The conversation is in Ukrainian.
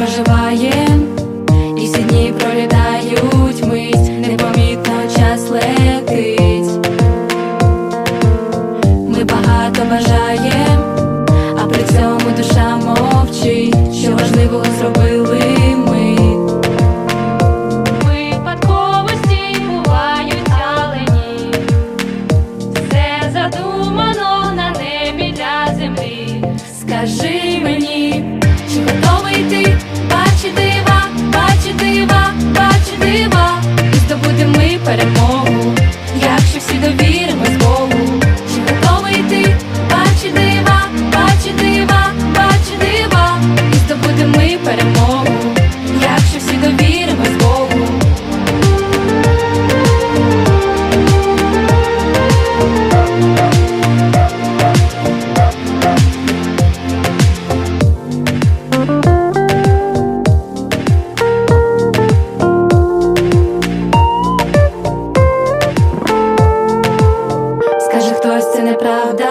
проживає, і всі дні пролітають мить, непомітно час летить. Ми багато бажаєм, а при цьому душа мовчить, що важливого зробили ми. Випадковості бувають далені, все задумано на небі для землі. Скажи мені. ми перемогу, якщо всі дові. Скаже, хтось це неправда.